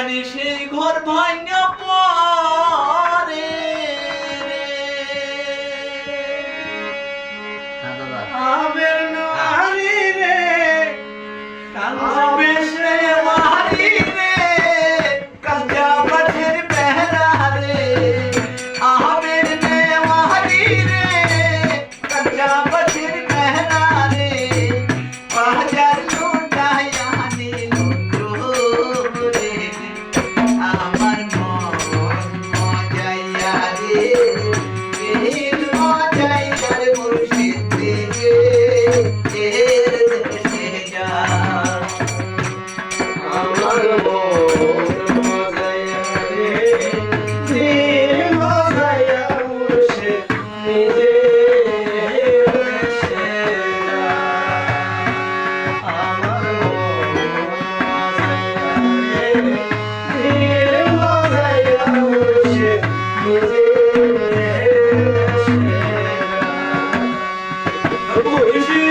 জানি সেই ঘর ভাঙা পরে। হ্যাঁ, আমের নারী রে কাল 不回去。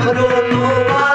I don't know why.